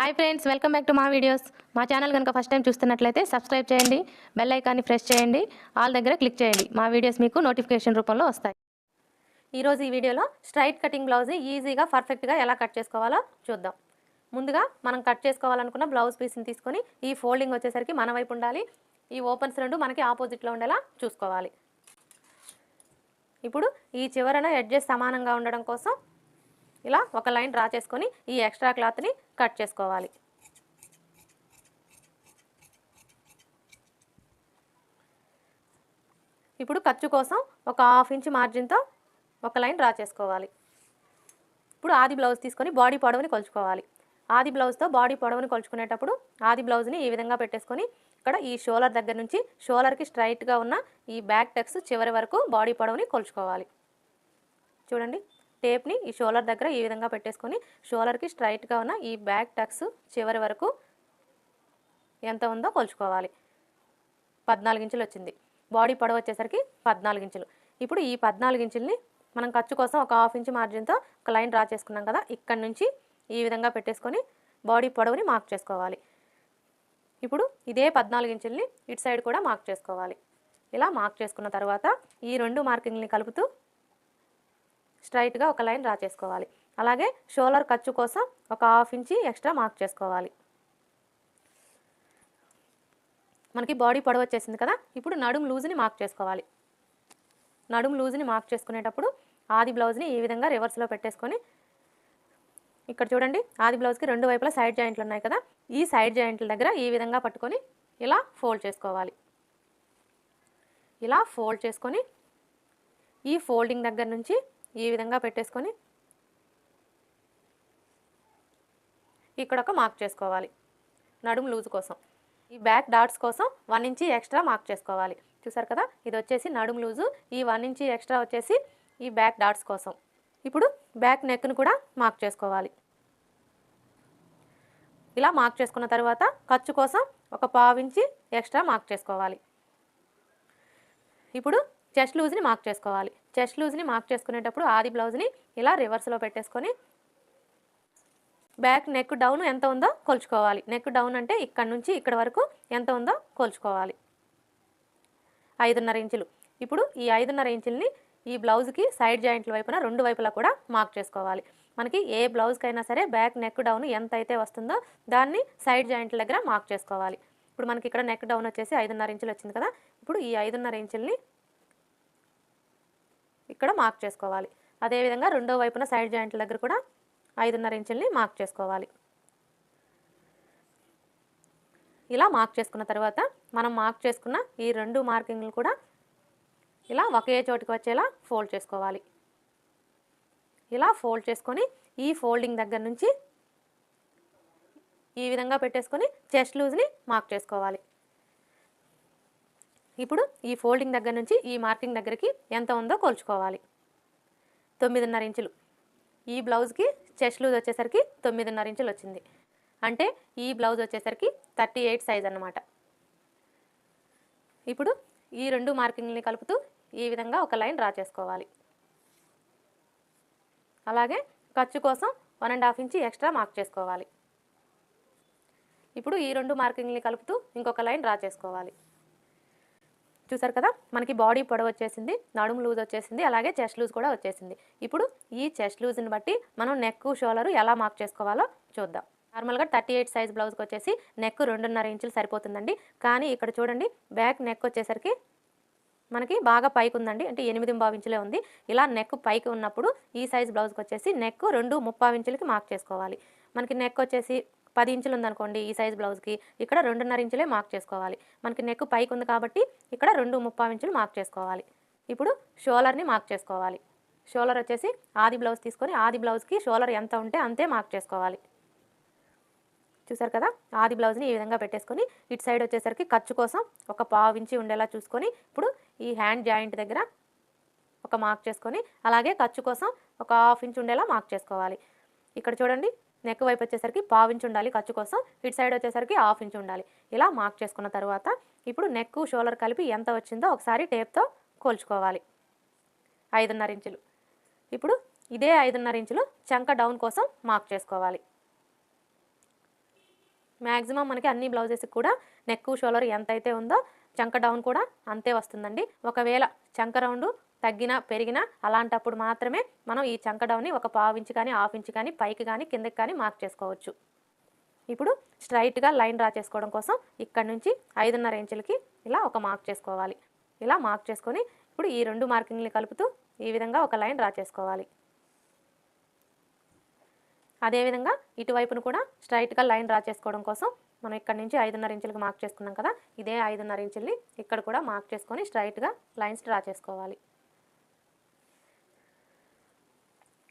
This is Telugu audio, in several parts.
Hi friends welcome back to మా వీడియోస్ మా ఛానల్ కనుక ఫస్ట్ టైం చూస్తున్నట్లయితే సబ్స్క్రైబ్ చేయండి బెల్ ఐకాన్ని ప్రెస్ చేయండి ఆల్ దగ్గర క్లిక్ చేయండి. మా వీడియోస్ మీకు నోటిఫికేషన్ రూపంలో వస్తాయి. ఈరోజు ఈ వీడియోలో స్ట్రైట్ కటింగ్ బ్లౌజ్ ఈజీగా పర్ఫెక్ట్గా ఎలా కట్ చేసుకోవాలో చూద్దాం. ముందుగా మనం కట్ చేసుకోవాలనుకున్న బ్లౌజ్ పీస్ని తీసుకొని ఈ ఫోల్డింగ్ వచ్చేసరికి మన వైపు ఉండాలి. ఈ ఓపెన్స్ రెండు మనకి ఆపోజిట్లో ఉండేలా చూసుకోవాలి. ఇప్పుడు ఈ చివరన ఎడ్జెస్ సమానంగా ఉండడం కోసం ఇలా ఒక లైన్ డ్రా చేసుకొని ఈ ఎక్స్ట్రా క్లాత్ని కట్ చేసుకోవాలి. ఇప్పుడు ఖర్చు కోసం ఒక హాఫ్ ఇంచ్ మార్జిన్తో ఒక లైన్ డ్రా చేసుకోవాలి. ఇప్పుడు ఆది బ్లౌజ్ తీసుకొని బాడీ పొడవుని కొలుచుకోవాలి. ఆది బ్లౌజ్తో బాడీ పొడవుని కొలుచుకునేటప్పుడు ఆది బ్లౌజ్ని ఈ విధంగా పెట్టేసుకొని ఇక్కడ ఈ షోలర్ దగ్గర నుంచి షోలర్కి స్ట్రైట్గా ఉన్న ఈ బ్యాక్ టెక్స్ చివరి వరకు బాడీ పొడవుని కొలుచుకోవాలి. చూడండి. టేప్ని ఈ షోలర్ దగ్గర ఈ విధంగా పెట్టేసుకొని షోలర్కి స్ట్రైట్గా ఉన్న ఈ బ్యాక్ టక్స్ చివరి వరకు ఎంత ఉందో కొలుచుకోవాలి. పద్నాలుగు ఇంచులు వచ్చింది. బాడీ పొడవు వచ్చేసరికి పద్నాలుగు ఇంచులు. ఇప్పుడు ఈ పద్నాలుగు ఇంచుల్ని మనం ఖర్చు కోసం ఒక హాఫ్ ఇంచ్ మార్జిన్తో ఒక లైన్ డ్రా చేసుకున్నాం కదా ఇక్కడ నుంచి ఈ విధంగా పెట్టేసుకొని బాడీ పొడవుని మార్క్ చేసుకోవాలి. ఇప్పుడు ఇదే పద్నాలుగు ఇంచుల్ని ఇటు సైడ్ కూడా మార్క్ చేసుకోవాలి. ఇలా మార్క్ చేసుకున్న తర్వాత ఈ రెండు మార్కింగ్ని కలుపుతూ స్ట్రైట్గా ఒక లైన్ డ్రా చేసుకోవాలి. అలాగే షోలర్ ఖర్చు కోసం ఒక హాఫ్ ఇంచి ఎక్స్ట్రా మార్క్ చేసుకోవాలి. మనకి బాడీ పొడవు వచ్చేసింది కదా ఇప్పుడు నడుము లూజ్ని మార్క్ చేసుకోవాలి. నడుము లూజ్ని మార్క్ చేసుకునేటప్పుడు ఆది బ్లౌజ్ని ఈ విధంగా రివర్స్లో పెట్టేసుకొని ఇక్కడ చూడండి ఆది బ్లౌజ్కి రెండు వైపులా సైడ్ జాయింట్లు ఉన్నాయి కదా ఈ సైడ్ జాయింట్ల దగ్గర ఈ విధంగా పట్టుకొని ఇలా ఫోల్డ్ చేసుకోవాలి. ఇలా ఫోల్డ్ చేసుకొని ఈ ఫోల్డింగ్ దగ్గర నుంచి ఈ విధంగా పెట్టేసుకొని ఇక్కడ ఒక మార్క్ చేసుకోవాలి. నడుము లూజ్ కోసం. ఈ బ్యాక్ డాట్స్ కోసం వన్ ఇంచి ఎక్స్ట్రా మార్క్ చేసుకోవాలి. చూసారు కదా? ఇది వచ్చేసి నడుము లూజు. ఈ వన్ ఇంచి ఎక్స్ట్రా వచ్చేసి ఈ బ్యాక్ డాట్స్ కోసం. ఇప్పుడు బ్యాక్ నెక్ను కూడా మార్క్ చేసుకోవాలి. ఇలా మార్క్ చేసుకున్న తర్వాత ఖర్చు కోసం ఒక పావించి ఎక్స్ట్రా మార్క్ చేసుకోవాలి. ఇప్పుడు చెస్ట్ లూజ్ని మార్క్ చేసుకోవాలి. చెస్ట్ లూజ్ని మార్క్ చేసుకునేటప్పుడు ఆది బ్లౌజ్ని ఇలా రివర్స్లో పెట్టేసుకొని బ్యాక్ నెక్ డౌన్ ఎంత ఉందో కొలుచుకోవాలి. నెక్ డౌన్ అంటే ఇక్కడ నుంచి ఇక్కడ వరకు ఎంత ఉందో కొలుచుకోవాలి. ఐదున్నర ఇంచులు. ఇప్పుడు ఈ ఐదున్నర ఇంచుల్ని ఈ బ్లౌజ్కి సైడ్ జాయింట్ల వైపున రెండు వైపులా కూడా మార్క్ చేసుకోవాలి. మనకి ఏ బ్లౌజ్కైనా సరే బ్యాక్ నెక్ డౌన్ ఎంత అయితే వస్తుందో దాన్ని సైడ్ జాయింట్ల దగ్గర మార్క్ చేసుకోవాలి. ఇప్పుడు మనకి ఇక్కడ నెక్ డౌన్ వచ్చేసి ఐదున్నర ఇంచులు వచ్చింది కదా. ఇప్పుడు ఈ ఐదున్నర ఇంచుల్ని ఇక్కడ మార్క్ చేసుకోవాలి. అదేవిధంగా రెండో వైపున సైడ్ జాయింట్ల దగ్గర కూడా ఐదున్నర ఇంచుల్ని మార్క్ చేసుకోవాలి. ఇలా మార్క్ చేసుకున్న తర్వాత మనం మార్క్ చేసుకున్న ఈ రెండు మార్కింగ్లు కూడా ఇలా ఒకే చోటుకి వచ్చేలా ఫోల్డ్ చేసుకోవాలి. ఇలా ఫోల్డ్ చేసుకొని ఈ ఫోల్డింగ్ దగ్గర నుంచి ఈ విధంగా పెట్టేసుకొని చెస్ట్ లూజ్ని మార్క్ చేసుకోవాలి. ఇప్పుడు ఈ ఫోల్డింగ్ దగ్గర నుంచి ఈ మార్కింగ్ దగ్గరికి ఎంత ఉందో కొలుచుకోవాలి. తొమ్మిదిన్నర ఇంచులు. ఈ బ్లౌజ్కి చెస్ట్ లూజ్ వచ్చేసరికి తొమ్మిదిన్నర ఇంచులు వచ్చింది. అంటే ఈ బ్లౌజ్ వచ్చేసరికి థర్టీ ఎయిట్ సైజ్ అన్నమాట. ఇప్పుడు ఈ రెండు మార్కింగ్ని కలుపుతూ ఈ విధంగా ఒక లైన్ డ్రా చేసుకోవాలి. అలాగే ఖర్చు కోసం one and half inch extra mark చేసుకోవాలి. ఇప్పుడు ఈ రెండు మార్కింగ్ని కలుపుతూ ఇంకొక లైన్ డ్రా చేసుకోవాలి. చూసారు కదా మనకి బాడీ పొడవు వచ్చేసింది నడుము లూజ్ వచ్చేసింది అలాగే చెస్ట్ లూజ్ కూడా వచ్చేసింది. ఇప్పుడు ఈ చెస్ట్ లూజ్ని బట్టి మనం నెక్ షోలరు ఎలా మార్క్ చేసుకోవాలో చూద్దాం. నార్మల్గా థర్టీ ఎయిట్ సైజ్ బ్లౌజ్కి వచ్చేసి నెక్ రెండున్నర ఇంచులు సరిపోతుందండి. కానీ ఇక్కడ చూడండి బ్యాక్ నెక్ వచ్చేసరికి మనకి బాగా పైకి ఉందండి అంటే ఎనిమిది బావు ఇంచులే ఉంది. ఇలా నెక్ పైకి ఉన్నప్పుడు ఈ సైజ్ బ్లౌజ్కి వచ్చేసి నెక్ రెండు ముప్పావు ఇంచులకి మార్క్ చేసుకోవాలి. మనకి నెక్ వచ్చేసి పది ఇంచులు ఉందనుకోండి ఈ సైజ్ బ్లౌజ్కి ఇక్కడ రెండున్నర ఇంచులే మార్క్ చేసుకోవాలి. మనకి నెక్ పైకి ఉంది కాబట్టి ఇక్కడ రెండు ముప్పై ఇంచులు మార్క్ చేసుకోవాలి. ఇప్పుడు షోలర్ని మార్క్ చేసుకోవాలి. షోలర్ వచ్చేసి ఆది బ్లౌజ్ తీసుకొని ఆది బ్లౌజ్కి షోలర్ ఎంత ఉంటే అంతే మార్క్ చేసుకోవాలి. చూసారు కదా? ఆది బ్లౌజ్ని ఈ విధంగా పెట్టేసుకొని ఇటు సైడ్ వచ్చేసరికి ఖర్చు కోసం ఒక పావు ఇంచి ఉండేలా చూసుకొని ఇప్పుడు ఈ హ్యాండ్ జాయింట్ దగ్గర ఒక మార్క్ చేసుకొని అలాగే ఖర్చు కోసం ఒక హాఫ్ ఇంచ్ ఉండేలా మార్క్ చేసుకోవాలి. ఇక్కడ చూడండి నెక్ వైపు వచ్చేసరికి పావించి ఉండాలి ఖర్చు కోసం. ఇటు సైడ్ వచ్చేసరికి హాఫ్ ఇంచ్ ఉండాలి. ఇలా మార్క్ చేసుకున్న తర్వాత ఇప్పుడు నెక్ షోలర్ కలిపి ఎంత వచ్చిందో ఒకసారి టేప్తో కోల్చుకోవాలి. ఐదున్నర ఇంచులు. ఇప్పుడు ఇదే ఐదున్నర ఇంచులు చంక డౌన్ కోసం మార్క్ చేసుకోవాలి. మ్యాక్సిమం మనకి అన్ని బ్లౌజెస్కి కూడా నెక్ షోలర్ ఎంత అయితే ఉందో చంక డౌన్ కూడా అంతే వస్తుందండి. ఒకవేళ చంక రౌండ్ తగ్గినా పెరిగినా అలాంటప్పుడు మాత్రమే మనం ఈ చంకడౌన్ని ఒక పావు ఇంచు కానీ హాఫ్ ఇంచు కానీ పైకి కానీ కిందకి కానీ మార్క్ చేసుకోవచ్చు. ఇప్పుడు స్ట్రైట్గా లైన్ డ్రా చేసుకోవడం కోసం ఇక్కడ నుంచి ఐదున్నర ఇంచులకి ఇలా ఒక మార్క్ చేసుకోవాలి. ఇలా మార్క్ చేసుకొని ఇప్పుడు ఈ రెండు మార్కింగ్ని కలుపుతూ ఈ విధంగా ఒక లైన్ డ్రా చేసుకోవాలి. అదేవిధంగా ఇటువైపును కూడా స్ట్రైట్గా లైన్ డ్రా చేసుకోవడం కోసం మనం ఇక్కడ నుంచి ఐదున్నర ఇంచులకు మార్క్ చేసుకున్నాం కదా ఇదే ఐదున్నర ఇంచుల్ని ఇక్కడ కూడా మార్క్ చేసుకొని స్ట్రైట్గా లైన్స్ డ్రా చేసుకోవాలి.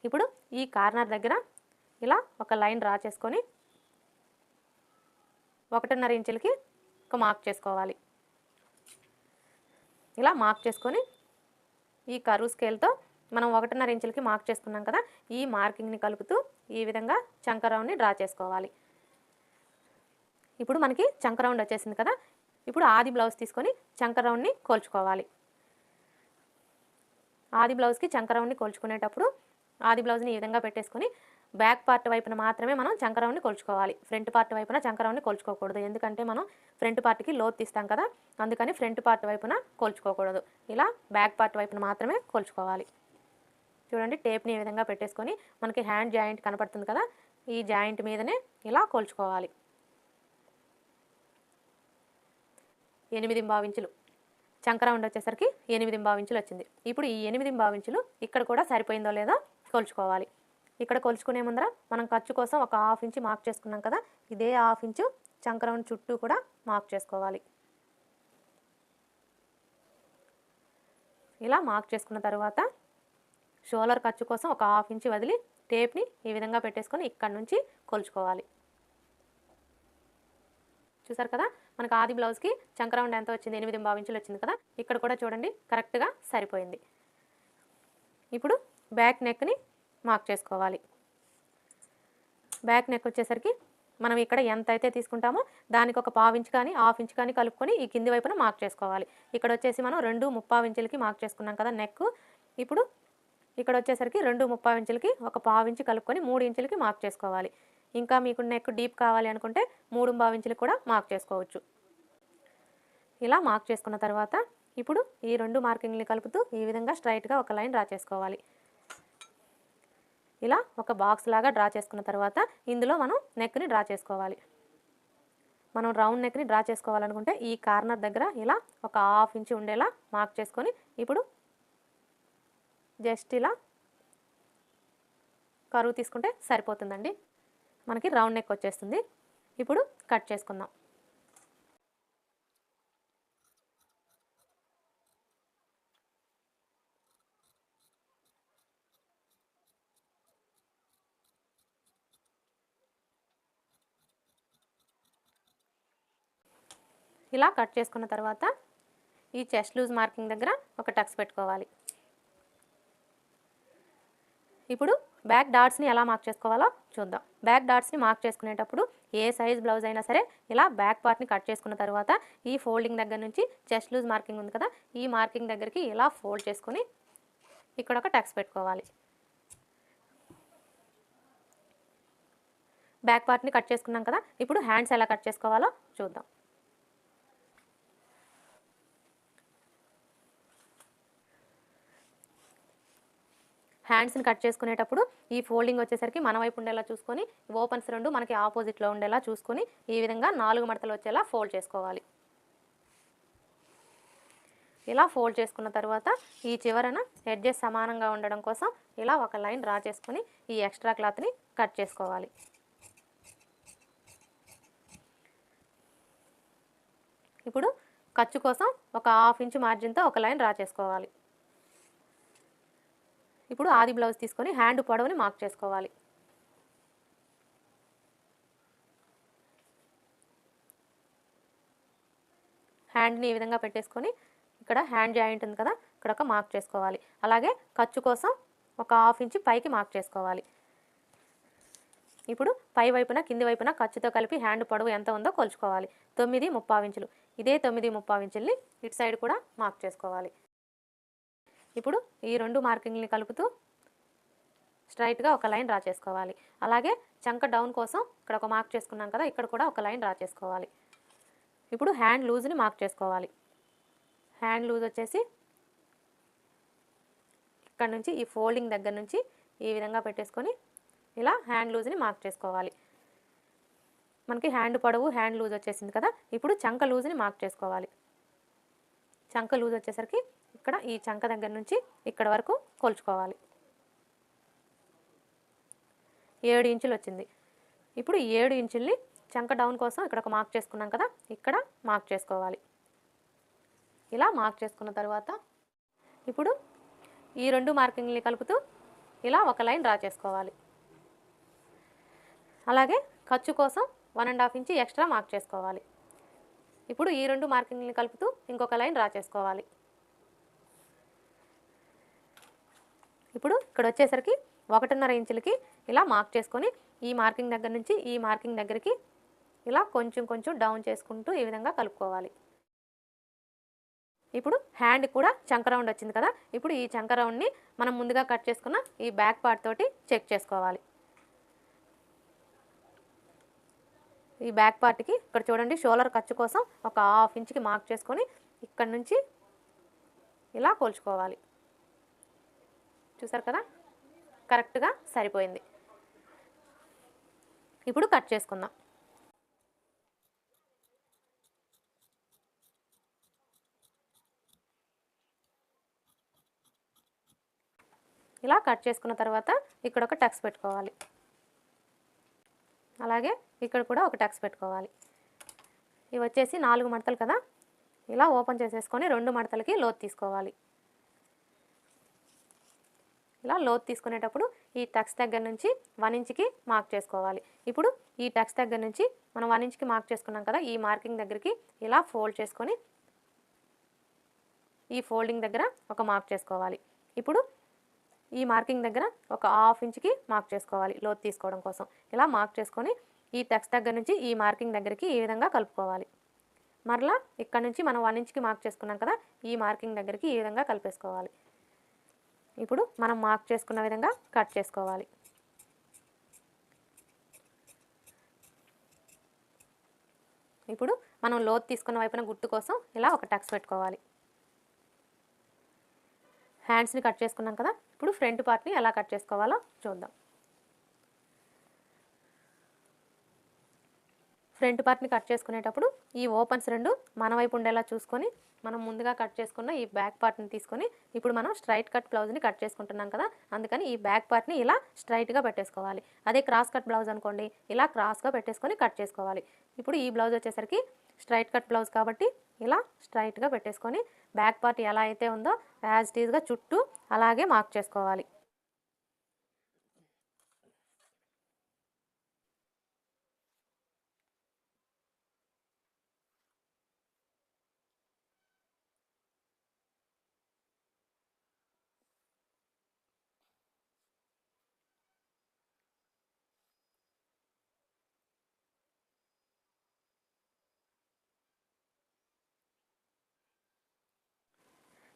ఇప్పుడు ఈ కార్నర్ దగ్గర ఇలా ఒక లైన్ డ్రా చేసుకొని ఒకటిన్నర ఇంచులకి ఒక మార్క్ చేసుకోవాలి. ఇలా మార్క్ చేసుకొని ఈ కరువు స్కేల్తో మనం ఒకటిన్నర ఇంచులకి మార్క్ చేసుకున్నాం కదా ఈ మార్కింగ్ని కలుపుతూ ఈ విధంగా చంకరౌండ్ని డ్రా చేసుకోవాలి. ఇప్పుడు మనకి చంకరౌండ్ వచ్చేసింది కదా ఇప్పుడు ఆది బ్లౌజ్ తీసుకొని చంకరౌండ్ని కోల్చుకోవాలి. ఆది బ్లౌజ్కి చంకరౌండ్ని కోల్చుకునేటప్పుడు ఆది బ్లౌజ్ని ఈ విధంగా పెట్టేసుకొని బ్యాక్ పార్ట్ వైపున మాత్రమే మనం చంకరౌండ్ని కొలుచుకోవాలి. ఫ్రంట్ పార్ట్ వైపున చంకరౌండ్ని కొలుచుకోకూడదు. ఎందుకంటే మనం ఫ్రంట్ పార్ట్కి లోతు తీస్తాం కదా అందుకని ఫ్రంట్ పార్ట్ వైపున కొలుచుకోకూడదు. ఇలా బ్యాక్ పార్ట్ వైపున మాత్రమే కొలుచుకోవాలి. చూడండి టేప్ని ఈ విధంగా పెట్టేసుకొని మనకి హ్యాండ్ జాయింట్ కనపడుతుంది కదా ఈ జాయింట్ మీదనే ఇలా కొలుచుకోవాలి. ఎనిమిది ఇంచులు చంకరౌండ్ వచ్చేసరికి ఎనిమిది ఇంచులు వచ్చింది. ఇప్పుడు ఈ ఎనిమిది ఇంచులు ఇక్కడ కూడా సరిపోయిందో లేదో కొలుచుకోవాలి. ఇక్కడ కొలుచుకునే ముందర మనం ఖర్చు కోసం ఒక హాఫ్ ఇంచ్ మార్క్ చేసుకున్నాం కదా ఇదే హాఫ్ ఇంచు చంక చుట్టూ కూడా మార్క్ చేసుకోవాలి. ఇలా మార్క్ చేసుకున్న తర్వాత షోలర్ ఖర్చు కోసం ఒక హాఫ్ ఇంచ్ వదిలి టేప్ని ఈ విధంగా పెట్టేసుకొని ఇక్కడ నుంచి కొలుచుకోవాలి. చూసారు కదా మనకు ఆది బ్లౌజ్కి చంకరౌండ్ ఎంత వచ్చింది? ఎనిమిది ఇంచులు వచ్చింది కదా ఇక్కడ కూడా చూడండి కరెక్ట్గా సరిపోయింది. ఇప్పుడు బ్యాక్ నెక్ని మార్క్ చేసుకోవాలి. బ్యాక్ నెక్ వచ్చేసరికి మనం ఇక్కడ ఎంత అయితే తీసుకుంటామో దానికి ఒక పావు ఇంచ్ కానీ హాఫ్ ఇంచ్ కానీ కలుపుకొని ఈ కింది వైపున మార్క్ చేసుకోవాలి. ఇక్కడ వచ్చేసి మనం రెండు ముప్పావు ఇంచులకి మార్క్ చేసుకున్నాం కదా నెక్ ఇప్పుడు ఇక్కడ వచ్చేసరికి రెండు ముప్పావు ఇంచులకి ఒక పావు ఇంచు కలుపుకొని మూడు ఇంచులకి మార్క్ చేసుకోవాలి. ఇంకా మీకు నెక్ డీప్ కావాలి అనుకుంటే మూడు పావు కూడా మార్క్ చేసుకోవచ్చు. ఇలా మార్క్ చేసుకున్న తర్వాత ఇప్పుడు ఈ రెండు మార్కింగ్ని కలుపుతూ ఈ విధంగా స్ట్రైట్గా ఒక లైన్ డ్రా చేసుకోవాలి. ఇలా ఒక బాక్స్ లాగా డ్రా చేసుకున్న తర్వాత ఇందులో మనం నెక్ని డ్రా చేసుకోవాలి. మనం రౌండ్ నెక్ని డ్రా చేసుకోవాలనుకుంటే ఈ కార్నర్ దగ్గర ఇలా ఒక హాఫ్ ఇంచ్ ఉండేలా మార్క్ చేసుకొని ఇప్పుడు జస్ట్ ఇలా కరువు తీసుకుంటే సరిపోతుందండి. మనకి రౌండ్ నెక్ వచ్చేస్తుంది. ఇప్పుడు కట్ చేసుకుందాం. ఇలా కట్ చేసుకున్న తర్వాత ఈ చెస్ట్ లూజ్ మార్కింగ్ దగ్గర ఒక టక్స్ పెట్టుకోవాలి. ఇప్పుడు బ్యాక్ డాట్స్ని ఎలా మార్క్ చేసుకోవాలో చూద్దాం. బ్యాక్ డాట్స్ని మార్క్ చేసుకునేటప్పుడు ఏ సైజ్ బ్లౌజ్ అయినా సరే ఇలా బ్యాక్ పార్ట్ని కట్ చేసుకున్న తర్వాత ఈ ఫోల్డింగ్ దగ్గర నుంచి చెస్ట్ లూజ్ మార్కింగ్ ఉంది కదా ఈ మార్కింగ్ దగ్గరికి ఇలా ఫోల్డ్ చేసుకొని ఇక్కడ ఒక టక్స్ పెట్టుకోవాలి. బ్యాక్ పార్ట్ని కట్ చేసుకున్నాం కదా ఇప్పుడు హ్యాండ్స్ ఎలా కట్ చేసుకోవాలో చూద్దాం. హ్యాండ్స్ని కట్ చేసుకునేటప్పుడు ఈ ఫోల్డింగ్ వచ్చేసరికి మన వైపు ఉండేలా చూసుకొని ఓపెన్స్ రెండు మనకి ఆపోజిట్లో ఉండేలా చూసుకొని ఈ విధంగా నాలుగు మడతలు వచ్చేలా ఫోల్డ్ చేసుకోవాలి. ఇలా ఫోల్డ్ చేసుకున్న తర్వాత ఈ చివరన ఎడ్జెస్ సమానంగా ఉండడం కోసం ఇలా ఒక లైన్ డ్రా చేసుకొని ఈ ఎక్స్ట్రా క్లాత్ని కట్ చేసుకోవాలి. ఇప్పుడు ఖర్చు కోసం ఒక హాఫ్ ఇంచ్ మార్జిన్తో ఒక లైన్ డ్రా చేసుకోవాలి. ఇప్పుడు ఆది బ్లౌజ్ తీసుకొని హ్యాండ్ పొడవుని మార్క్ చేసుకోవాలి. హ్యాండ్ని ఈ విధంగా పెట్టేసుకొని ఇక్కడ హ్యాండ్ జాయింట్ ఉంది కదా ఇక్కడ ఒక మార్క్ చేసుకోవాలి. అలాగే ఖర్చు కోసం ఒక హాఫ్ ఇంచ్ పైకి మార్క్ చేసుకోవాలి. ఇప్పుడు పై వైపున కింది వైపున ఖర్చుతో కలిపి హ్యాండ్ పొడవు ఎంత ఉందో కొలుచుకోవాలి. తొమ్మిది ముప్పావు ఇంచులు. ఇదే తొమ్మిది ముప్పావు ఇంచుల్ని ఇటు సైడ్ కూడా మార్క్ చేసుకోవాలి. ఇప్పుడు ఈ రెండు మార్కింగ్ని కలుపుతూ స్ట్రైట్గా ఒక లైన్ డ్రా చేసుకోవాలి. అలాగే చంక డౌన్ కోసం ఇక్కడ ఒక మార్క్ చేసుకున్నాం కదా ఇక్కడ కూడా ఒక లైన్ డ్రా చేసుకోవాలి. ఇప్పుడు హ్యాండ్ లూజ్ని మార్క్ చేసుకోవాలి. హ్యాండ్ లూజ్ వచ్చేసి ఇక్కడ నుంచి ఈ ఫోల్డింగ్ దగ్గర నుంచి ఈ విధంగా పెట్టేసుకొని ఇలా హ్యాండ్ లూజ్ని మార్క్ చేసుకోవాలి. మనకి హ్యాండ్ పొడవు హ్యాండ్ లూజ్ వచ్చేసింది కదా ఇప్పుడు చంక లూజ్ని మార్క్ చేసుకోవాలి. చంక లూజ్ వచ్చేసరికి ఇక్కడ ఈ చంక దగ్గర నుంచి ఇక్కడ వరకు కొలుచుకోవాలి. ఏడు ఇంచులు వచ్చింది. ఇప్పుడు ఈ ఏడు ఇంచుల్ని చంక డౌన్ కోసం ఇక్కడ ఒక మార్క్ చేసుకున్నాం కదా ఇక్కడ మార్క్ చేసుకోవాలి. ఇలా మార్క్ చేసుకున్న తర్వాత ఇప్పుడు ఈ రెండు మార్కింగ్ని కలుపుతూ ఇలా ఒక లైన్ డ్రా చేసుకోవాలి. అలాగే ఖర్చు కోసం one and half inch extra mark చేసుకోవాలి. ఇప్పుడు ఈ రెండు మార్కింగ్ని కలుపుతూ ఇంకొక లైన్ డ్రా చేసుకోవాలి. ఇప్పుడు ఇక్కడ వచ్చేసరికి ఒకటిన్నర ఇంచులకి ఇలా మార్క్ చేసుకొని ఈ మార్కింగ్ దగ్గర నుంచి ఈ మార్కింగ్ దగ్గరికి ఇలా కొంచెం కొంచెం డౌన్ చేసుకుంటూ ఈ విధంగా కలుపుకోవాలి. ఇప్పుడు హ్యాండ్ కూడా చంక రౌండ్ వచ్చింది కదా ఇప్పుడు ఈ చంక రౌండ్ని మనం ముందుగా కట్ చేసుకున్న ఈ బ్యాక్ పార్ట్ తోటి చెక్ చేసుకోవాలి. ఈ బ్యాక్ పార్ట్కి ఇక్కడ చూడండి షోలర్ ఖర్చు కోసం ఒక హాఫ్ ఇంచ్కి మార్క్ చేసుకొని ఇక్కడ నుంచి ఇలా కోల్చుకోవాలి. చూసారు కదా? కరెక్ట్గా సరిపోయింది. ఇప్పుడు కట్ చేసుకుందాం. ఇలా కట్ చేసుకున్న తర్వాత ఇక్కడ ఒక టక్స్ పెట్టుకోవాలి. అలాగే ఇక్కడ కూడా ఒక టక్స్ పెట్టుకోవాలి. ఇవి వచ్చేసి నాలుగు మడతలు కదా? ఇలా ఓపెన్ చేసేసుకొని రెండు మడతలకి లోతు తీసుకోవాలి. ఇలా లోతు తీసుకునేటప్పుడు ఈ టక్స్ దగ్గర నుంచి వన్ ఇంచ్కి మార్క్ చేసుకోవాలి. ఇప్పుడు ఈ టక్స్ దగ్గర నుంచి మనం వన్ ఇంచ్కి మార్క్ చేసుకున్నాం కదా ఈ మార్కింగ్ దగ్గరికి ఇలా ఫోల్డ్ చేసుకొని ఈ ఫోల్డింగ్ దగ్గర ఒక మార్క్ చేసుకోవాలి. ఇప్పుడు ఈ మార్కింగ్ దగ్గర ఒక హాఫ్ ఇంచ్కి మార్క్ చేసుకోవాలి లోతు తీసుకోవడం కోసం. ఇలా మార్క్ చేసుకొని ఈ టెక్స్ట్ దగ్గర నుంచి ఈ మార్కింగ్ దగ్గరికి ఈ విధంగా కలుపుకోవాలి. మరలా ఇక్కడ నుంచి మనం వన్ ఇంచ్కి మార్క్ చేసుకున్నాం కదా ఈ మార్కింగ్ దగ్గరికి ఈ విధంగా కలిపేసుకోవాలి. ఇప్పుడు మనం మార్క్ చేసుకున్న విధంగా కట్ చేసుకోవాలి. ఇప్పుడు మనం లోతు తీసుకున్న వైపున గుట్టు కోసం ఇలా ఒక టక్స్ పెట్టుకోవాలి. హ్యాండ్స్ని కట్ చేసుకున్నాం కదా ఇప్పుడు ఫ్రంట్ పార్ట్ని ఎలా కట్ చేసుకోవాలో చూద్దాం. ఫ్రంట్ పార్ట్ని కట్ చేసుకునేటప్పుడు ఈ ఓపెన్స్ రెండు మన వైపు ఉండేలా చూసుకొని మనం ముందుగా కట్ చేసుకున్న ఈ బ్యాక్ పార్ట్ని తీసుకొని ఇప్పుడు మనం స్ట్రైట్ కట్ బ్లౌజ్ని కట్ చేసుకుంటున్నాం కదా అందుకని ఈ బ్యాక్ పార్ట్ని ఇలా స్ట్రైట్గా పెట్టేసుకోవాలి. అదే క్రాస్ కట్ బ్లౌజ్ అనుకోండి ఇలా క్రాస్గా పెట్టేసుకొని కట్ చేసుకోవాలి. ఇప్పుడు ఈ బ్లౌజ్ వచ్చేసరికి స్ట్రైట్ కట్ బ్లౌజ్ కాబట్టి ఇలా స్ట్రైట్గా పెట్టేసుకొని బ్యాక్ పార్ట్ ఎలా అయితే ఉందో యాజ్ టీజ్గా చుట్టూ అలాగే మార్క్ చేసుకోవాలి.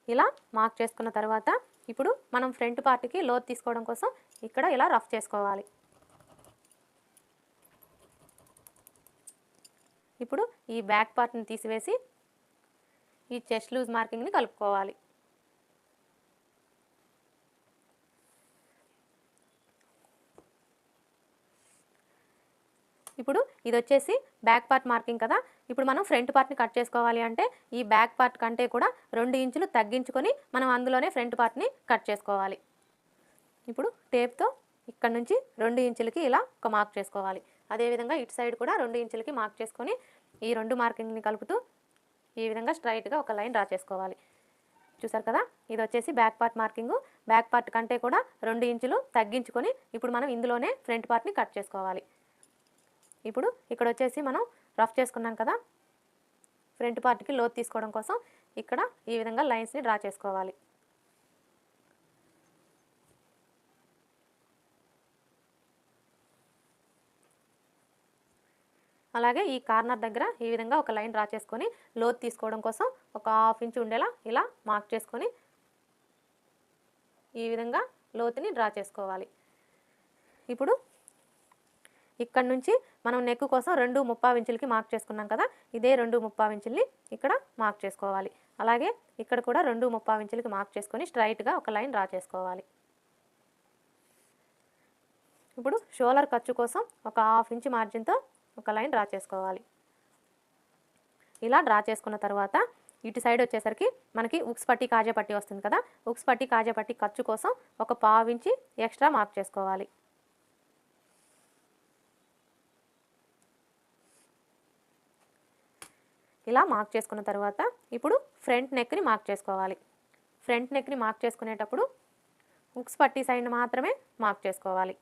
ఇలా మార్క్ చేసుకున్న తర్వాత ఇప్పుడు మనం ఫ్రంట్ పార్ట్కి లోతు తీసుకోవడం కోసం ఇక్కడ ఇలా రఫ్ చేసుకోవాలి. ఇప్పుడు ఈ బ్యాక్ పార్ట్ని తీసివేసి ఈ చెస్ట్ లూజ్ మార్కింగ్ని కలుపుకోవాలి. ఇప్పుడు ఇది వచ్చేసి బ్యాక్ పార్ట్ మార్కింగ్ కదా. ఇప్పుడు మనం ఫ్రంట్ పార్ట్ని కట్ చేసుకోవాలి అంటే ఈ బ్యాక్ పార్ట్ కంటే కూడా రెండు ఇంచులు తగ్గించుకొని మనం అందులోనే ఫ్రంట్ పార్ట్ని కట్ చేసుకోవాలి. ఇప్పుడు టేప్తో ఇక్కడ నుంచి రెండు ఇంచులకి ఇలా ఒక మార్క్ చేసుకోవాలి. అదేవిధంగా ఇటు సైడ్ కూడా రెండు ఇంచులకి మార్క్ చేసుకొని ఈ రెండు మార్కింగ్ని కలుపుతూ ఈ విధంగా స్ట్రైట్గా ఒక లైన్ డ్రా చేసుకోవాలి. చూసారు కదా? ఇది వచ్చేసి back part marking. Back part కంటే కూడా రెండు ఇంచులు తగ్గించుకొని ఇప్పుడు మనం ఇందులోనే ఫ్రంట్ పార్ట్ని కట్ చేసుకోవాలి. ఇప్పుడు ఇక్కడ వచ్చేసి మనం రఫ్ చేసుకున్నాం కదా. ఫ్రంట్ పార్ట్కి లోతు తీసుకోవడం కోసం ఇక్కడ ఈ విధంగా లైన్స్ని డ్రా చేసుకోవాలి. అలాగే ఈ కార్నర్ దగ్గర ఈ విధంగా ఒక లైన్ డ్రా చేసుకొని లోతు తీసుకోవడం కోసం ఒక హాఫ్ ఇంచ్ ఉండేలా ఇలా మార్క్ చేసుకొని ఈ విధంగా లోతుని డ్రా చేసుకోవాలి. ఇప్పుడు ఇక్కడ నుంచి మనం నెక్ కోసం రెండు ముప్పావు ఇంచులకి మార్క్ చేసుకున్నాం కదా ఇదే రెండు ముప్పావు ఇంచుల్ని ఇక్కడ మార్క్ చేసుకోవాలి. అలాగే ఇక్కడ కూడా రెండు ముప్పావు ఇంచులకి మార్క్ చేసుకొని స్ట్రైట్గా ఒక లైన్ డ్రా చేసుకోవాలి. ఇప్పుడు షోలర్ ఖర్చు కోసం ఒక హాఫ్ ఇంచ్ మార్జిన్తో ఒక లైన్ డ్రా చేసుకోవాలి. ఇలా డ్రా చేసుకున్న తర్వాత ఇటు సైడ్ వచ్చేసరికి మనకి ఉక్స్ పట్టి కాజా పట్టి వస్తుంది కదా ఉక్స్ పట్టి కాజా పట్టి ఖర్చు కోసం ఒక పావు ఇంచి ఎక్స్ట్రా మార్క్ చేసుకోవాలి. ఇలా మార్క్ చేసుకున్న తర్వాత ఇప్పుడు ఫ్రంట్ నెక్ని మార్క్ చేసుకోవాలి. ఫ్రంట్ నెక్ని మార్క్ చేసుకునేటప్పుడు హుక్స్ పట్టి సైడ్ మాత్రమే మార్క్ చేసుకోవాలి.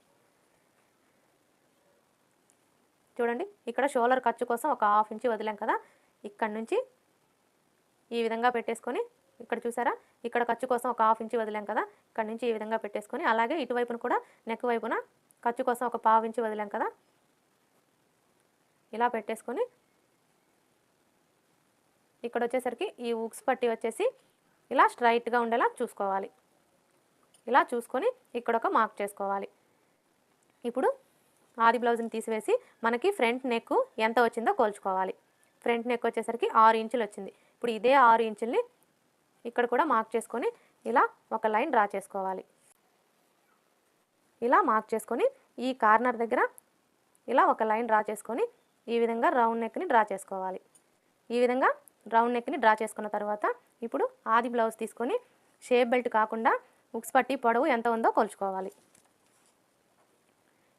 చూడండి ఇక్కడ షోలర్ ఖర్చు కోసం ఒక హాఫ్ ఇంచ్ వదిలాం కదా ఇక్కడ నుంచి ఈ విధంగా పెట్టేసుకొని ఇక్కడ చూసారా? ఇక్కడ ఖర్చు కోసం ఒక హాఫ్ ఇంచ్ వదిలాం కదా ఇక్కడ నుంచి ఈ విధంగా పెట్టేసుకొని అలాగే ఇటువైపున కూడా నెక్ వైపున ఖర్చు కోసం ఒక పావు ఇంచ్ వదిలాం కదా ఇలా పెట్టేసుకొని ఇక్కడ వచ్చేసరికి ఈ ఉక్స్ పట్టి వచ్చేసి ఇలా స్ట్రైట్గా ఉండేలా చూసుకోవాలి. ఇలా చూసుకొని ఇక్కడ ఒక మార్క్ చేసుకోవాలి. ఇప్పుడు ఆది బ్లౌజ్ని తీసివేసి మనకి ఫ్రంట్ నెక్ ఎంత వచ్చిందో కోల్చుకోవాలి. ఫ్రంట్ నెక్ వచ్చేసరికి ఆరు ఇంచులు వచ్చింది. ఇప్పుడు ఇదే ఆరు ఇంచుల్ని ఇక్కడ కూడా మార్క్ చేసుకొని ఇలా ఒక లైన్ డ్రా చేసుకోవాలి. ఇలా మార్క్ చేసుకొని ఈ కార్నర్ దగ్గర ఇలా ఒక లైన్ డ్రా చేసుకొని ఈ విధంగా రౌండ్ నెక్ని డ్రా చేసుకోవాలి. ఈ విధంగా రౌండ్ నెక్ని డ్రా చేసుకున్న తర్వాత ఇప్పుడు ఆది బ్లౌజ్ తీసుకొని షేప్ బెల్ట్ కాకుండా ఉక్స్ పట్టి పొడవు ఎంత ఉందో కొలుచుకోవాలి.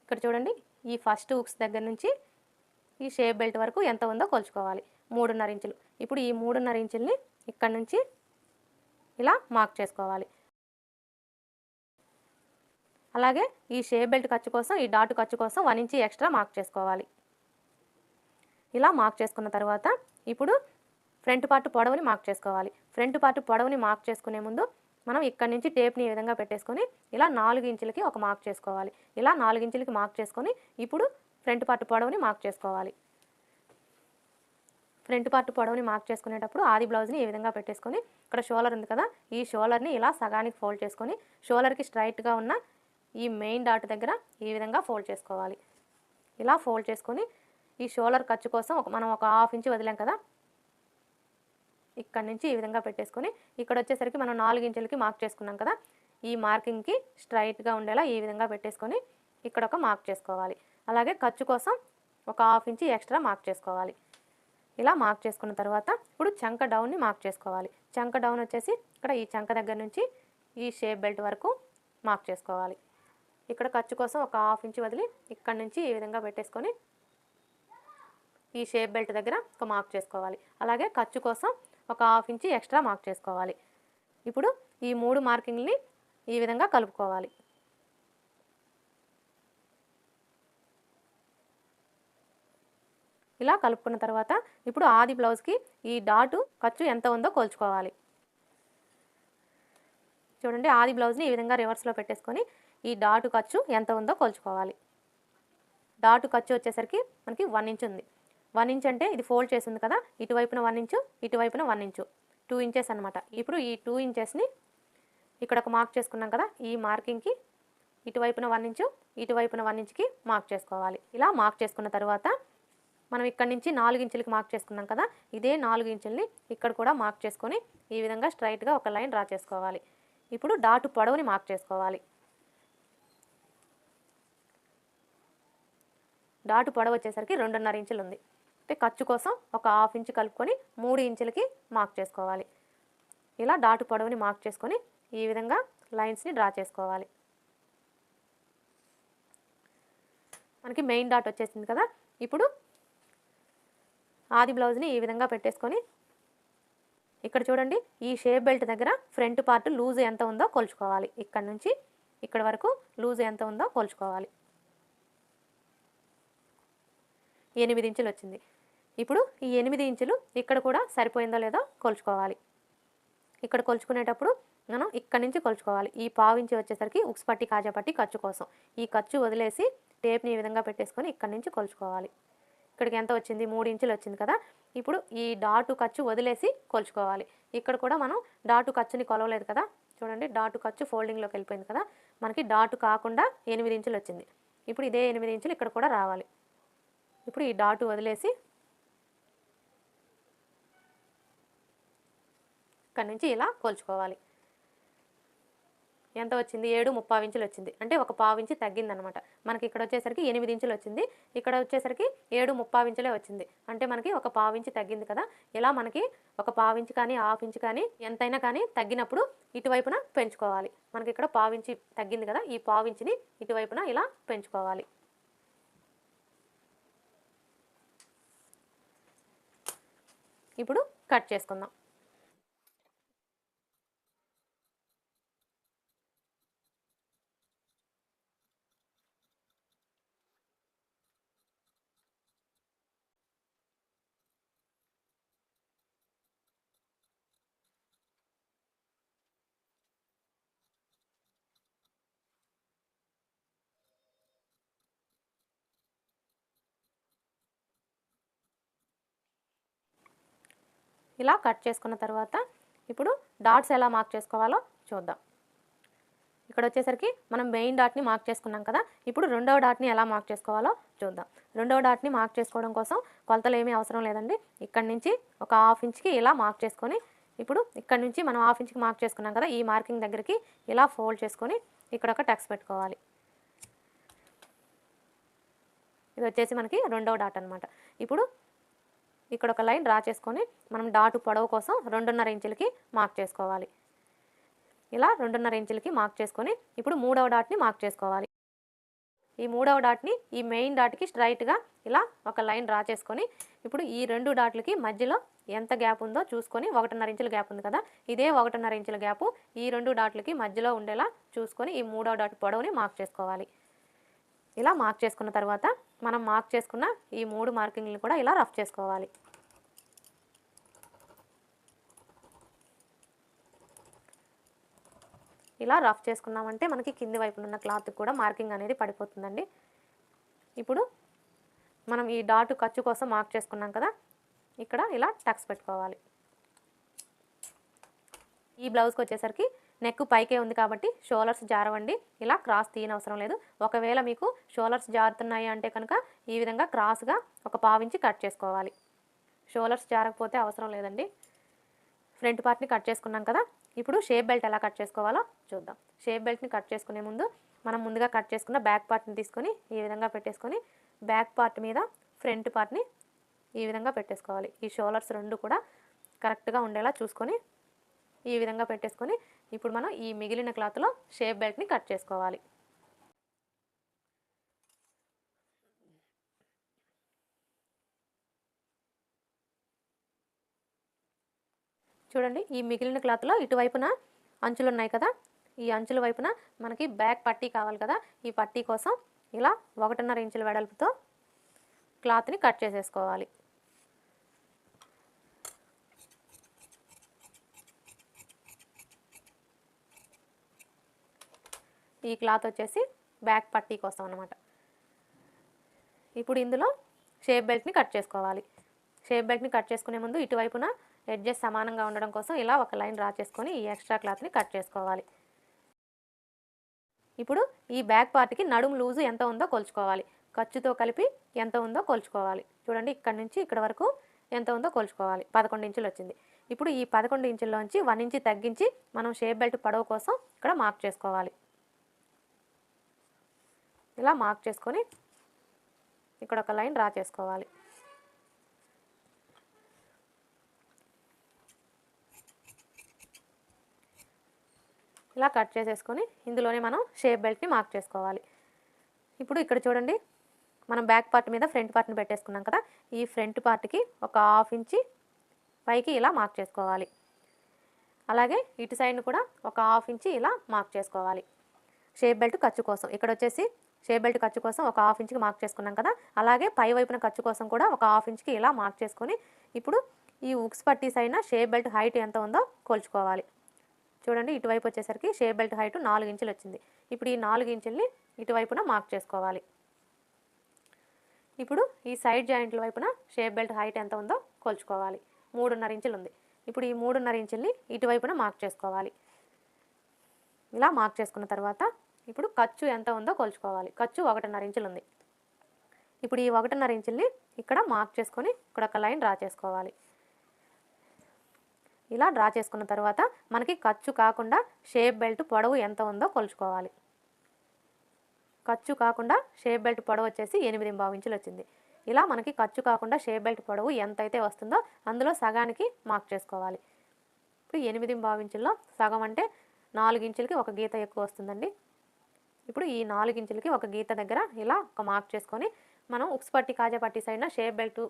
ఇక్కడ చూడండి ఈ ఫస్ట్ ఉక్స్ దగ్గర నుంచి ఈ షేప్ బెల్ట్ వరకు ఎంత ఉందో కొలుచుకోవాలి. మూడున్నర ఇంచులు. ఇప్పుడు ఈ మూడున్నర ఇంచుల్ని ఇక్కడ నుంచి ఇలా మార్క్ చేసుకోవాలి. అలాగే ఈ షేప్ బెల్ట్ ఖర్చు కోసం ఈ డాట్ ఖర్చు కోసం వన్ ఇంచి ఎక్స్ట్రా మార్క్ చేసుకోవాలి. ఇలా మార్క్ చేసుకున్న తర్వాత ఇప్పుడు ఫ్రంట్ పార్ట్ పొడవుని మార్క్ చేసుకోవాలి. ఫ్రంట్ పార్ట్ పొడవుని మార్క్ చేసుకునే ముందు మనం ఇక్కడ నుంచి టేప్ని ఈ విధంగా పెట్టేసుకొని ఇలా నాలుగు ఇంచులకి ఒక మార్క్ చేసుకోవాలి. ఇలా నాలుగు ఇంచులకి మార్క్ చేసుకొని ఇప్పుడు ఫ్రంట్ పార్ట్ పొడవుని మార్క్ చేసుకోవాలి. ఫ్రంట్ పార్ట్ పొడవుని మార్క్ చేసుకునేటప్పుడు ఆది బ్లౌజ్ని ఈ విధంగా పెట్టేసుకొని ఇక్కడ షోలర్ ఉంది కదా ఈ షోలర్ని ఇలా సగానికి ఫోల్డ్ చేసుకొని షోలర్కి స్ట్రైట్గా ఉన్న ఈ మెయిన్ డాట్ దగ్గర ఈ విధంగా ఫోల్డ్ చేసుకోవాలి. ఇలా ఫోల్డ్ చేసుకొని ఈ షోలర్ ఖర్చు కోసం మనం ఒక హాఫ్ ఇంచ్ వదిలాం కదా ఇక్కడ నుంచి ఈ విధంగా పెట్టేసుకొని ఇక్కడ వచ్చేసరికి మనం నాలుగు ఇంచులకి మార్క్ చేసుకున్నాం కదా ఈ మార్కింగ్కి స్ట్రైట్గా ఉండేలా ఈ విధంగా పెట్టేసుకొని ఇక్కడ ఒక మార్క్ చేసుకోవాలి. అలాగే ఖర్చు కోసం ఒక హాఫ్ ఇంచి ఎక్స్ట్రా మార్క్ చేసుకోవాలి. ఇలా మార్క్ చేసుకున్న తర్వాత ఇప్పుడు చంక డౌన్ని మార్క్ చేసుకోవాలి. చంక డౌన్ వచ్చేసి ఇక్కడ ఈ చంక దగ్గర నుంచి ఈ షేప్ బెల్ట్ వరకు మార్క్ చేసుకోవాలి. ఇక్కడ ఖర్చు కోసం ఒక హాఫ్ ఇంచ్ వదిలి ఇక్కడ నుంచి ఈ విధంగా పెట్టేసుకొని ఈ షేప్ బెల్ట్ దగ్గర ఒక మార్క్ చేసుకోవాలి. అలాగే ఖర్చు కోసం ఒక హాఫ్ ఇంచి ఎక్స్ట్రా మార్క్ చేసుకోవాలి. ఇప్పుడు ఈ మూడు మార్కింగ్ని ఈ విధంగా కలుపుకోవాలి. ఇలా కలుపుకున్న తర్వాత ఇప్పుడు ఆది బ్లౌజ్కి ఈ డాటు ఖర్చు ఎంత ఉందో కోల్చుకోవాలి. చూడండి ఆది బ్లౌజ్ని ఈ విధంగా రివర్స్లో పెట్టేసుకొని ఈ డాటు ఖర్చు ఎంత ఉందో కొలుచుకోవాలి. డాటు ఖర్చు వచ్చేసరికి మనకి వన్ ఇంచ్ ఉంది. వన్ ఇంచ్ అంటే ఇది ఫోల్డ్ చేసింది కదా ఇటువైపున వన్ ఇంచు ఇటువైపున వన్ ఇంచు. టూ ఇంచెస్ అనమాట ఇప్పుడు ఈ టూ ఇంచెస్ని ఇక్కడ ఒక మార్క్ చేసుకున్నాం కదా ఈ మార్కింగ్కి ఇటువైపున వన్ ఇంచు ఇటువైపున వన్ ఇంచుకి మార్క్ చేసుకోవాలి. ఇలా మార్క్ చేసుకున్న తర్వాత మనం ఇక్కడ నుంచి నాలుగు ఇంచులకి మార్క్ చేసుకున్నాం కదా ఇదే నాలుగు ఇంచుల్ని ఇక్కడ కూడా మార్క్ చేసుకొని ఈ విధంగా స్ట్రైట్గా ఒక లైన్ డ్రా చేసుకోవాలి. ఇప్పుడు డాటు పొడవుని మార్క్ చేసుకోవాలి. డాటు పొడవు వచ్చేసరికి రెండున్నర ఇంచులు ఉంది అంటే ఖర్చు కోసం ఒక హాఫ్ ఇంచ్ కలుపుకొని మూడు ఇంచులకి మార్క్ చేసుకోవాలి. ఇలా డాటు పొడవుని మార్క్ చేసుకొని ఈ విధంగా లైన్స్ని డ్రా చేసుకోవాలి. మనకి మెయిన్ డాట్ వచ్చేసింది కదా. ఇప్పుడు ఆది బ్లౌజ్ని ఈ విధంగా పెట్టేసుకొని ఇక్కడ చూడండి ఈ షేప్ బెల్ట్ దగ్గర ఫ్రంట్ పార్ట్ లూజ్ ఎంత ఉందో కొలుచుకోవాలి. ఇక్కడ నుంచి ఇక్కడ వరకు లూజ్ ఎంత ఉందో కొలుచుకోవాలి. ఎనిమిది ఇంచులు వచ్చింది. ఇప్పుడు ఈ ఎనిమిది ఇంచులు ఇక్కడ కూడా సరిపోయిందో లేదో కొలుచుకోవాలి. ఇక్కడ కొలుచుకునేటప్పుడు మనం ఇక్కడ నుంచి కొలుచుకోవాలి. ఈ పావు ఇంచి వచ్చేసరికి ఉక్స్ పట్టి కాజా పట్టి ఖర్చు కోసం. ఈ ఖర్చు వదిలేసి టేప్ని ఈ విధంగా పెట్టేసుకొని ఇక్కడ నుంచి కొలుచుకోవాలి. ఇక్కడికి ఎంత వచ్చింది? మూడు ఇంచులు వచ్చింది కదా. ఇప్పుడు ఈ డాటు ఖర్చు వదిలేసి కొలుచుకోవాలి. ఇక్కడ కూడా మనం డాటు ఖర్చుని కొలవలేదు కదా. చూడండి డాటు ఖర్చు ఫోల్డింగ్లోకి వెళ్ళిపోయింది కదా. మనకి డాటు కాకుండా ఎనిమిది ఇంచులు వచ్చింది. ఇప్పుడు ఇదే ఎనిమిది ఇంచులు ఇక్కడ కూడా రావాలి. ఇప్పుడు ఈ డాటు వదిలేసి ఇక్కడ నుంచి ఇలా కొలుచుకోవాలి. ఎంత వచ్చింది? ఏడు ముప్పావు ఇంచులు వచ్చింది. అంటే ఒక పావు ఇంచి తగ్గిందనమాట మనకి ఇక్కడ వచ్చేసరికి ఎనిమిది ఇంచులు వచ్చింది. ఇక్కడ వచ్చేసరికి ఏడు ముప్పావు ఇంచులే వచ్చింది. అంటే మనకి ఒక పావు ఇంచి తగ్గింది కదా. ఇలా మనకి ఒక పావు ఇంచు కానీ హాఫ్ ఇంచు కానీ ఎంతైనా కానీ తగ్గినప్పుడు ఇటువైపున పెంచుకోవాలి. మనకి ఇక్కడ పావు ఇంచి తగ్గింది కదా. ఈ పావు ఇంచుని ఇటువైపున ఇలా పెంచుకోవాలి. ఇప్పుడు కట్ చేసుకుందాం. ఇలా కట్ చేసుకున్న తర్వాత ఇప్పుడు డాట్స్ ఎలా మార్క్ చేసుకోవాలో చూద్దాం. ఇక్కడ వచ్చేసరికి మనం మెయిన్ డాట్ని మార్క్ చేసుకున్నాం కదా ఇప్పుడు రెండవ డాట్ని ఎలా మార్క్ చేసుకోవాలో చూద్దాం. రెండవ డాట్ని మార్క్ చేసుకోవడం కోసం కొలతలు ఏమీ అవసరం లేదండి. ఇక్కడ నుంచి ఒక హాఫ్ ఇంచ్కి ఇలా మార్క్ చేసుకొని ఇప్పుడు ఇక్కడ నుంచి మనం హాఫ్ ఇంచ్కి మార్క్ చేసుకున్నాం కదా ఈ మార్కింగ్ దగ్గరికి ఇలా ఫోల్డ్ చేసుకొని ఇక్కడ ఒక టక్స్ పెట్టుకోవాలి. ఇది వచ్చేసి మనకి రెండవ డాట్ అనమాట ఇప్పుడు ఇక్కడ ఒక లైన్ డ్రా చేసుకొని మనం డాటు పొడవు కోసం రెండున్నర ఇంచులకి మార్క్ చేసుకోవాలి. ఇలా రెండున్నర ఇంచులకి మార్క్ చేసుకొని ఇప్పుడు మూడవ డాట్ని మార్క్ చేసుకోవాలి. ఈ మూడవ డాట్ని ఈ మెయిన్ డాట్కి స్ట్రైట్గా ఇలా ఒక లైన్ డ్రా చేసుకొని ఇప్పుడు ఈ రెండు డాట్లకి మధ్యలో ఎంత గ్యాప్ ఉందో చూసుకొని ఒకటిన్నర ఇంచుల గ్యాప్ ఉంది కదా ఇదే ఒకటిన్నర ఇంచుల గ్యాప్ ఈ రెండు డాట్లకి మధ్యలో ఉండేలా చూసుకొని ఈ మూడవ డాట్ పొడవుని మార్క్ చేసుకోవాలి. ఇలా మార్క్ చేసుకున్న తర్వాత మనం మార్క్ చేసుకున్న ఈ మూడు మార్కింగ్లు కూడా ఇలా రఫ్ చేసుకోవాలి. ఇలా రఫ్ చేసుకున్నామంటే మనకి కింది వైపున ఉన్న క్లాత్ కూడా మార్కింగ్ అనేది పడిపోతుందండి. ఇప్పుడు మనం ఈ డాటు ఖర్చు కోసం మార్క్ చేసుకున్నాం కదా ఇక్కడ ఇలా టక్స్ పెట్టుకోవాలి. ఈ బ్లౌజ్కి వచ్చేసరికి నెక్ పైకే ఉంది కాబట్టి షోలర్స్ జారవండి. ఇలా క్రాస్ తీయనవసరం లేదు. ఒకవేళ మీకు షోలర్స్ జారుతున్నాయి అంటే కనుక ఈ విధంగా క్రాస్గా ఒక పావించి కట్ చేసుకోవాలి. షోలర్స్ జారకపోతే అవసరం లేదండి. ఫ్రంట్ పార్ట్ని కట్ చేసుకున్నాం కదా. ఇప్పుడు షేప్ బెల్ట్ ఎలా కట్ చేసుకోవాలో చూద్దాం. షేప్ బెల్ట్ని కట్ చేసుకునే ముందు మనం ముందుగా కట్ చేసుకున్న బ్యాక్ పార్ట్ని తీసుకొని ఈ విధంగా పెట్టేసుకొని బ్యాక్ పార్ట్ మీద ఫ్రంట్ పార్ట్ని ఈ విధంగా పెట్టేసుకోవాలి. ఈ షోలర్స్ రెండు కూడా కరెక్ట్గా ఉండేలా చూసుకొని ఈ విధంగా పెట్టేసుకొని ఇప్పుడు మనం ఈ మిగిలిన క్లాత్లో షేప్ బెల్ట్ని కట్ చేసుకోవాలి. చూడండి ఈ మిగిలిన క్లాత్లో ఇటువైపున అంచులు ఉన్నాయి కదా? ఈ అంచుల వైపున మనకి బ్యాక్ పట్టీ కావాలి కదా? ఈ పట్టీ కోసం ఇలా ఒకటిన్నర ఇంచుల వెడల్పుతో క్లాత్ని కట్ చేసేసుకోవాలి. ఈ క్లాత్ వచ్చేసి బ్యాక్ పట్టీ కోసం అనమాట ఇప్పుడు ఇందులో షేప్ బెల్ట్ని కట్ చేసుకోవాలి. షేప్ బెల్ట్ని కట్ చేసుకునే ముందు ఇటువైపున ఎడ్జెస్ సమానంగా ఉండడం కోసం ఇలా ఒక లైన్ డ్రా చేసుకొని ఈ ఎక్స్ట్రా క్లాత్ని కట్ చేసుకోవాలి. ఇప్పుడు ఈ బ్యాక్ పార్ట్కి నడుము లూజు ఎంత ఉందో కొలుచుకోవాలి. ఖర్చుతో కలిపి ఎంత ఉందో కొలుచుకోవాలి. చూడండి ఇక్కడ నుంచి ఇక్కడ వరకు ఎంత ఉందో కొలుచుకోవాలి. పదకొండు ఇంచులు వచ్చింది. ఇప్పుడు ఈ పదకొండు ఇంచుల్లోంచి వన్ ఇంచి తగ్గించి మనం షేప్ బెల్ట్ పడవ కోసం ఇక్కడ మార్క్ చేసుకోవాలి. ఇలా మార్క్ చేసుకొని ఇక్కడ ఒక లైన్ డ్రా చేసుకోవాలి. ఇలా కట్ చేసేసుకొని ఇందులోనే మనం షేప్ బెల్ట్ని మార్క్ చేసుకోవాలి. ఇప్పుడు ఇక్కడ చూడండి మనం బ్యాక్ పార్ట్ మీద ఫ్రంట్ పార్ట్ని పెట్టేసుకున్నాం కదా ఈ ఫ్రంట్ పార్ట్కి ఒక హాఫ్ ఇంచి పైకి ఇలా మార్క్ చేసుకోవాలి. అలాగే ఇటు సైడ్ని కూడా ఒక హాఫ్ ఇంచి ఇలా మార్క్ చేసుకోవాలి. షేప్ బెల్ట్ ఖర్చు కోసం. ఇక్కడ వచ్చేసి షేప్ బెల్ట్ ఖర్చు కోసం ఒక హాఫ్ ఇంచ్కి మార్క్ చేసుకున్నాం కదా. అలాగే పై వైపున ఖర్చు కోసం కూడా ఒక హాఫ్ ఇంచ్కి ఇలా మార్క్ చేసుకొని ఇప్పుడు ఈ ఉక్స్ పట్టీస్ అయిన షేప్ బెల్ట్ హైట్ ఎంత ఉందో కొలుచుకోవాలి. చూడండి ఇటువైపు వచ్చేసరికి షేప్ బెల్ట్ హైట్ నాలుగు ఇంచులు వచ్చింది. ఇప్పుడు ఈ నాలుగు ఇంచుల్ని ఇటువైపున మార్క్ చేసుకోవాలి. ఇప్పుడు ఈ సైడ్ జాయింట్ల వైపున షేప్ బెల్ట్ హైట్ ఎంత ఉందో కొలుచుకోవాలి. మూడున్నర ఇంచులు ఉంది. ఇప్పుడు ఈ మూడున్నర ఇంచుల్ని ఇటువైపున మార్క్ చేసుకోవాలి. ఇలా మార్క్ చేసుకున్న తర్వాత ఇప్పుడు ఖర్చు ఎంత ఉందో కొలుచుకోవాలి. ఖర్చు ఒకటిన్నర ఇంచులు ఉంది. ఇప్పుడు ఈ ఒకటిన్నర ఇంచుల్ని ఇక్కడ మార్క్ చేసుకొని ఇక్కడ ఒక లైన్ డ్రా చేసుకోవాలి. ఇలా డ్రా చేసుకున్న తర్వాత మనకి ఖర్చు కాకుండా షేప్ బెల్ట్ పొడవు ఎంత ఉందో కొలుచుకోవాలి. ఖర్చు కాకుండా షేప్ బెల్ట్ పొడవు వచ్చేసి ఎనిమిది బావు ఇంచులు వచ్చింది. ఇలా మనకి ఖర్చు కాకుండా షేప్ బెల్ట్ పొడవు ఎంత అయితే వస్తుందో అందులో సగానికి మార్క్ చేసుకోవాలి. ఇప్పుడు ఎనిమిది బావు ఇంచుల్లో సగం అంటే నాలుగు ఇంచులకి ఒక గీత ఎక్కువ వస్తుందండి. ఇప్పుడు ఈ నాలుగించులకి ఒక గీత దగ్గర ఇలా ఒక మార్క్ చేసుకొని మనం ఉక్స్ పట్టి కాజా పట్టి సైడ్న షేప్ బెల్ట్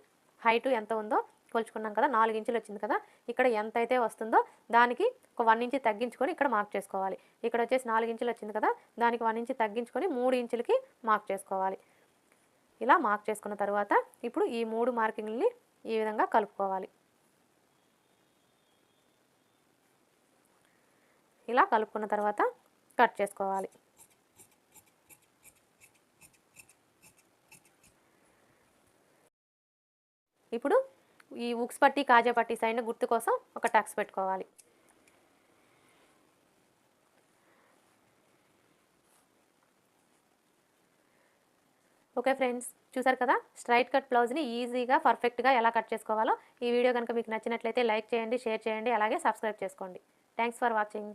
హైట్ ఎంత ఉందో కొలుచుకున్నాం కదా నాలుగు ఇంచులు వచ్చింది కదా ఇక్కడ ఎంత అయితే వస్తుందో దానికి ఒక వన్ ఇంచి తగ్గించుకొని ఇక్కడ మార్క్ చేసుకోవాలి. ఇక్కడ వచ్చేసి నాలుగు ఇంచులు వచ్చింది కదా దానికి వన్ ఇంచి తగ్గించుకొని మూడు ఇంచులకి మార్క్ చేసుకోవాలి. ఇలా మార్క్ చేసుకున్న తర్వాత ఇప్పుడు ఈ మూడు మార్కింగ్ని ఈ విధంగా కలుపుకోవాలి. ఇలా కలుపుకున్న తర్వాత కట్ చేసుకోవాలి. ఇప్పుడు ఈ ఉక్స్ పట్టి కాజా పట్టి సైడ్ గుర్తు కోసం ఒక టక్స్ పెట్టుకోవాలి. ఓకే ఫ్రెండ్స్ చూసారు కదా? స్ట్రైట్ కట్ బ్లౌజ్ని ఈజీగా పర్ఫెక్ట్గా ఎలా కట్ చేసుకోవాలో ఈ వీడియో కనుక మీకు నచ్చినట్లయితే లైక్ చేయండి షేర్ చేయండి అలాగే సబ్స్క్రైబ్ చేసుకోండి. Thanks for watching.